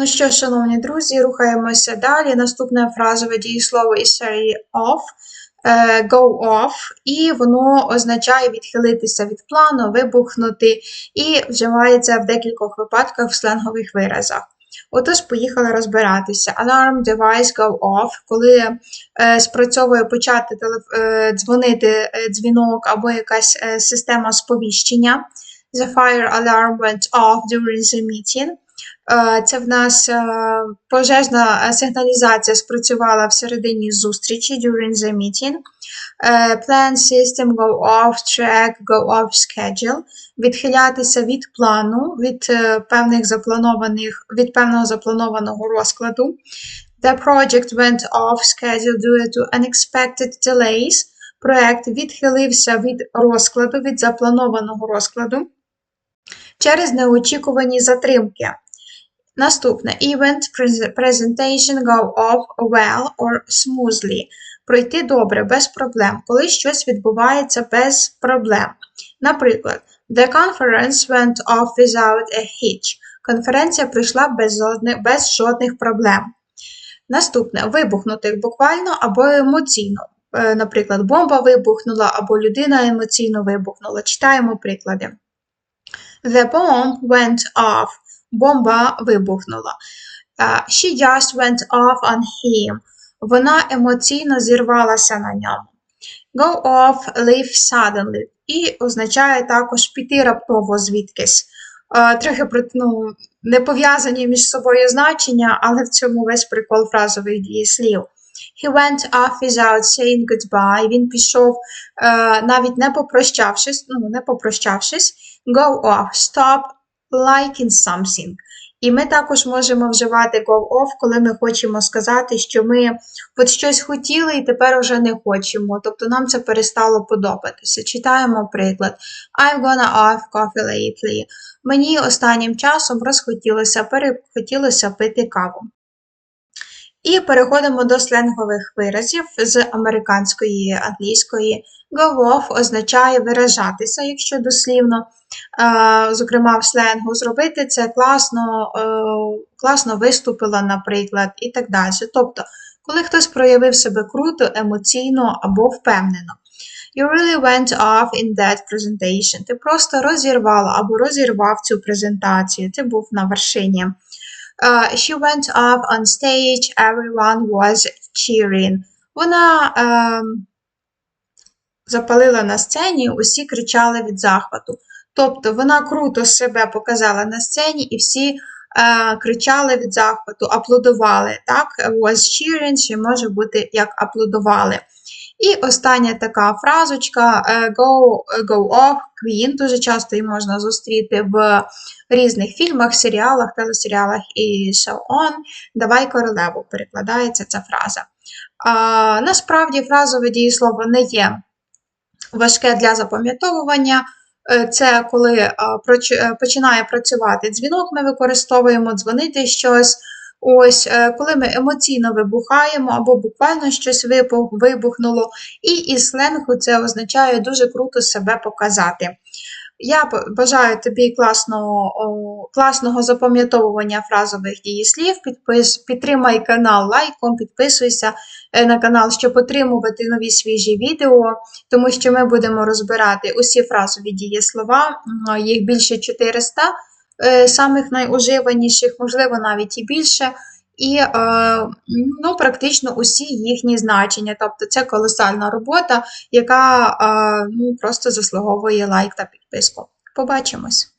Ну що, шановні друзі, рухаємося далі. Наступне фразове дієслово із серії off, е, go off, і воно означає відхилитися від плану, вибухнути, і вживається в декількох випадках в сленгових виразах. Отож, поїхали розбиратися. Alarm device go off, коли е, спрацьовує почати е, дзвонити е, дзвінок або якась е, система сповіщення. The fire alarm went off during the meeting. Е, Це в нас е, пожежна е, сигналізація спрацювала всередині зустрічі during the meeting. Plan system go off track, go off schedule. Відхилятися від плану, від певних запланованих, від певного запланованого розкладу. The project went off schedule due to unexpected delays. Проект відхилився від розкладу, від запланованого розкладу через неочікувані затримки. Наступне event presentation go off well or smoothly. Пройти добре, без проблем, коли щось відбувається без проблем. Наприклад, The conference went off without a hitch. Конференція пройшла без жодних, без жодних проблем. Наступне вибухнути буквально або емоційно. Е, Наприклад, бомба вибухнула або людина емоційно вибухнула. Читаємо приклади. The bomb went off. Бомба вибухнула. Uh, she just went off on him. Вона емоційно зірвалася на ньому. Go off, leave suddenly. І означає також піти раптово звідкись. Е, Трохи ну, не пов'язані між собою значення, але в цьому весь прикол фразових дієслів. He went off without saying goodbye. Він пішов, е, навіть не попрощавшись, ну, не попрощавшись. Go off, stop liking something. І ми також можемо вживати go off, коли ми хочемо сказати, що ми от щось хотіли і тепер уже не хочемо. Тобто нам це перестало подобатися. Читаємо приклад. I'm gonna off coffee lately. Мені останнім часом розхотілося, перехотілося пити каву. І переходимо до сленгових виразів з американської англійської. Go off означає виражатися, якщо дослівно. Зокрема, в сленгу зробити це класно, е, класно виступила, наприклад, і так далі. Тобто, коли хтось проявив себе круто, емоційно або впевнено. You really went off in that presentation. Ти просто розірвала або розірвав цю презентацію. Ти був на вершині. Uh, she went off on stage, everyone was cheering. Вона ем, запалила на сцені, усі кричали від захвату. Тобто вона круто себе показала на сцені, і всі е, кричали від захвату, аплодували. Так, was cheering ще може бути як аплодували. І остання така фразочка е, go, go off, queen. Дуже часто її можна зустріти в різних фільмах, серіалах, телесеріалах і so on. Давай королеву перекладається ця фраза. А, насправді фразове дієслово не є важке для запам'ятовування. Е, Це коли е, починає працювати дзвінок, ми використовуємо дзвонити щось. Ось, е, коли ми емоційно вибухаємо або буквально щось вибухнуло, і із сленгу це означає дуже круто себе показати. Я бажаю тобі класного, класного запам'ятовування фразових дієслів. Підпис, підтримай канал лайком, підписуйся е, на канал, щоб отримувати нові свіжі відео, тому що ми будемо розбирати усі фразові дієслова, їх більше 400, е, самих найуживаніших, можливо, навіть і більше. І е, ну, практично усі їхні значення. Тобто це колосальна робота, яка е, ну, просто заслуговує лайк та підписку. Побачимось!